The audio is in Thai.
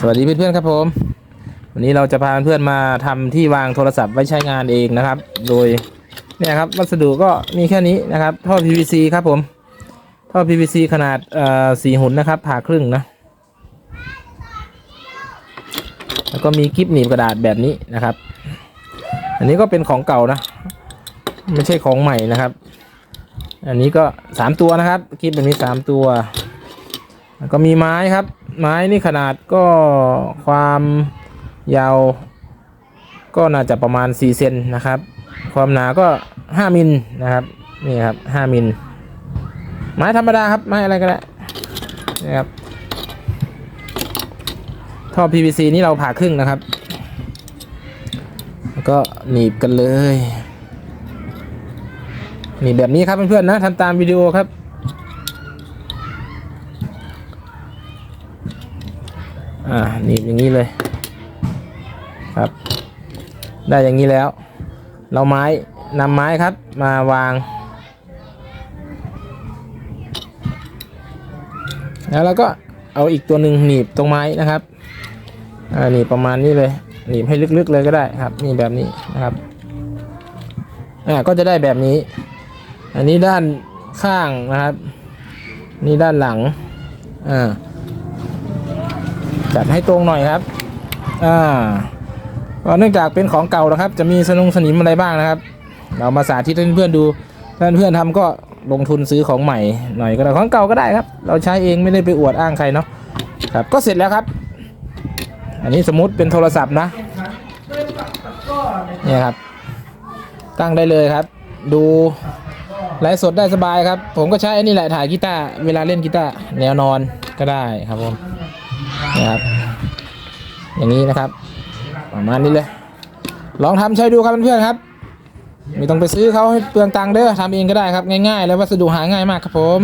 สวัสดีเพื่อนๆครับผม วันนี้เราจะพาเพื่อนมาทำที่วางโทรศัพท์ไว้ใช้งานเองนะครับ โดยเนี่ยครับวัสดุก็มีแค่นี้นะครับ ท่อ PVC ครับผม ท่อ PVC ขนาดเอ่อสี่หุ่นนะครับ ผ่าครึ่งนะ แล้วก็มีกิฟหนีบกระดาษแบบนี้นะครับ อันนี้ก็เป็นของเก่านะ ไม่ใช่ของใหม่นะครับ อันนี้ก็สามตัวนะครับกิฟแบบนี้สามตัว แล้วก็มีไม้ครับ ไม้นี่ขนาดก็ความยาว ก็น่าจะประมาณ 4 เซนนะครับ ความหนาก็ 5มิลนะครับนี่ครับ 5มิลไม้ธรรมดาครับไม้อะไรก็ได้นี่ครับท่อ PVC นี่เราผ่าครึ่งนะครับแล้วก็หนีบกันเลยหนีบแบบนี้ครับเพื่อนๆนะทำตามวิดีโอครับ อ่าหนีบอย่างนี้เลยครับ ได้อย่างนี้แล้ว เราไม้นำไม้ครับมาวาง แล้วเราก็เอาอีกตัวหนึ่งหนีบตรงไม้นะครับอ่าหนีบประมาณนี้เลยหนีบให้ลึกๆเลยก็ได้ครับนี่แบบนี้นะครับอ่าก็จะได้แบบนี้ อันนี้ด้านข้างนะครับ นี่ด้านหลังอ่า จัดให้ตรงหน่อยครับ อ่าเนื่องจากเป็นของเก่านะครับ จะมีสนุงสนิมอะไรบ้างนะครับ เรามาสาธิตให้เพื่อนดูถ้าเพื่อนๆทำก็ลงทุนซื้อของใหม่หน่อยก็ได้ของเก่าก็ได้ครับ เราใช้เองไม่ได้ไปอวดอ้างใครเนาะครับ ก็เสร็จแล้วครับ อันนี้สมมติเป็นโทรศัพท์นะเนี่ยครับ ตั้งได้เลยครับ ดูไลฟ์สดได้สบายครับ ผมก็ใช้อันนี้แหละถ่ายกีตาร์เวลาเล่นกีตาร์แนวนอนก็ได้ครับผม นะครับ อย่างนี้นะครับ ประมาณนี้เลย ลองทำใช้ดูครับเพื่อนๆครับ ไม่ต้องไปซื้อเขาให้เปลืองตังค์เด้อทำเองก็ได้ครับง่ายๆ แล้ววัสดุหาง่ายมากครับผม